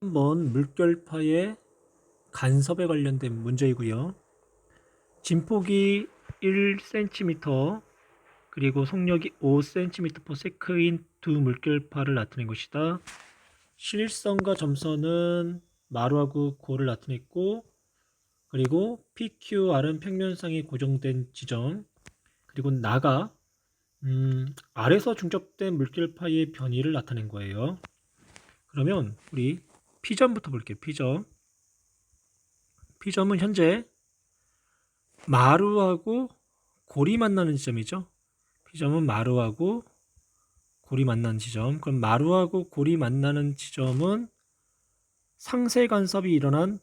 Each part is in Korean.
한번 물결파의 간섭에 관련된 문제이고요. 진폭이 1cm 그리고 속력이 5cm/s인 두 물결파를 나타낸 것이다. 실선과 점선은 마루하고 고를 나타냈고 그리고 PQR은 평면상이 고정된 지점 그리고 나가 음, 아래서 중첩된 물결파의 변이를 나타낸 거예요. 그러면 우리 P점부터 볼게요. P점. P점은 현재 마루하고 골이 만나는 지점이죠. P점은 마루하고 골이 만나는 지점. 그럼 마루하고 골이 만나는 지점은 상세 간섭이 일어난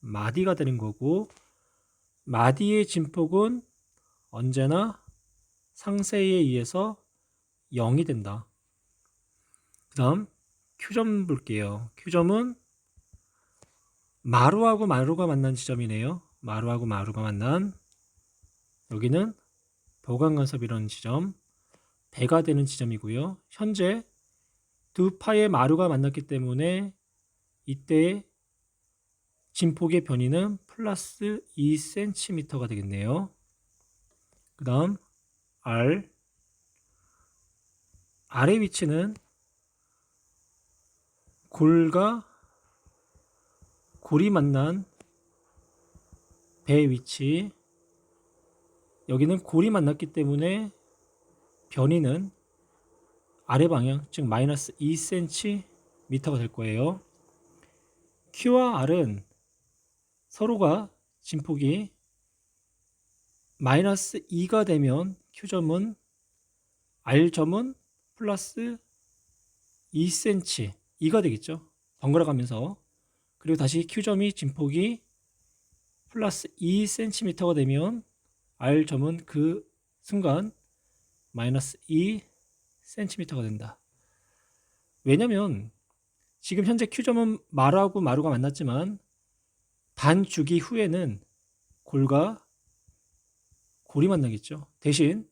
마디가 되는 거고 마디의 진폭은 언제나 상세에 의해서 0이 된다. 그 다음 Q점 볼게요. Q점은 마루하고 마루가 만난 지점이네요. 마루하고 마루가 만난 여기는 보강간섭이라는 지점 배가 되는 지점이고요. 현재 두 파의 마루가 만났기 때문에 이때 진폭의 변이는 플러스 2cm가 되겠네요. 그 다음 R R의 위치는 골과 골이 만난 배 위치 여기는 골이 만났기 때문에 변이는 아래 방향 즉 마이너스 2cm가 될 거예요. Q와 R은 서로가 진폭이 마이너스 2가 되면 Q점은 R점은 플러스 2cm 2가 되겠죠. 번갈아 가면서 그리고 다시 Q점이 진폭이 플러스 2cm가 되면 R점은 그 순간 마이너스 2cm가 된다. 왜냐면 지금 현재 Q점은 마루하고 마루가 만났지만 반 주기 후에는 골과 골이 만나겠죠. 대신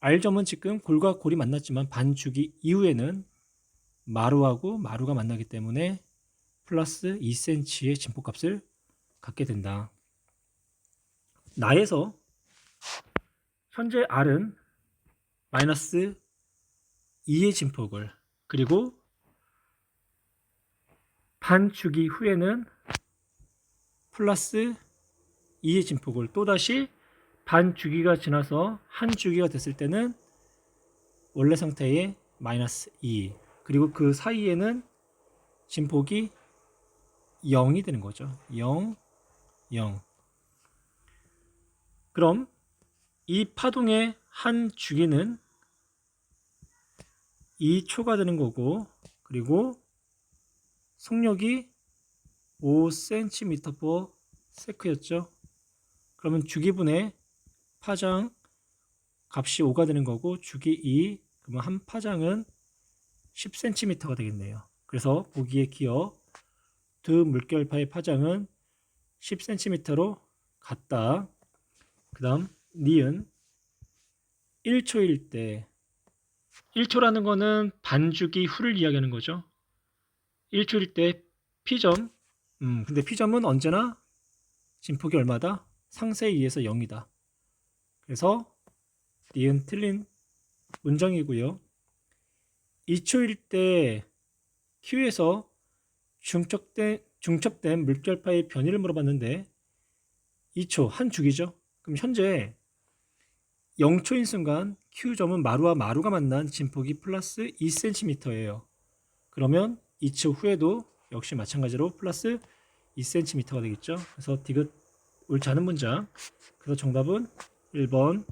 R점은 지금 골과 골이 만났지만 반 주기 이후에는 마루하고 마루가 만나기 때문에 플러스 2cm의 진폭값을 갖게 된다. 나에서 현재 R은 마이너스 2의 진폭을 그리고 반주기 후에는 플러스 2의 진폭을 또다시 반 주기가 지나서 한 주기가 됐을 때는 원래 상태의 마이너스 2 그리고 그 사이에는 진폭이 0이 되는 거죠. 0, 0. 그럼 이 파동의 한 주기는 2초가 되는 거고 그리고 속력이 5cm per s였죠. 그러면 주기분의 파장 값이 5가 되는 거고 주기 2 그러면 한 파장은 10cm가 되겠네요. 그래서 보기에 기어 두 물결파의 파장은 10cm로 같다. 그 다음 니은 1초일 때 1초라는 거는 반주기 후를 이야기하는 거죠. 1초일 때 P점 음, 근데 P점은 언제나 진폭이 얼마다? 상세에 의해서 0이다. 그래서 니은 틀린 문장이고요. 2초일 때 Q에서 중첩된, 중첩된 물결파의 변이를 물어봤는데 2초 한 주기죠. 그럼 현재 0초인 순간 Q점은 마루와 마루가 만난 진폭이 플러스 2cm예요. 그러면 2초 후에도 역시 마찬가지로 플러스 2cm가 되겠죠. 그래서 디귿 옳지 않은 문장. 그래서 정답은 1번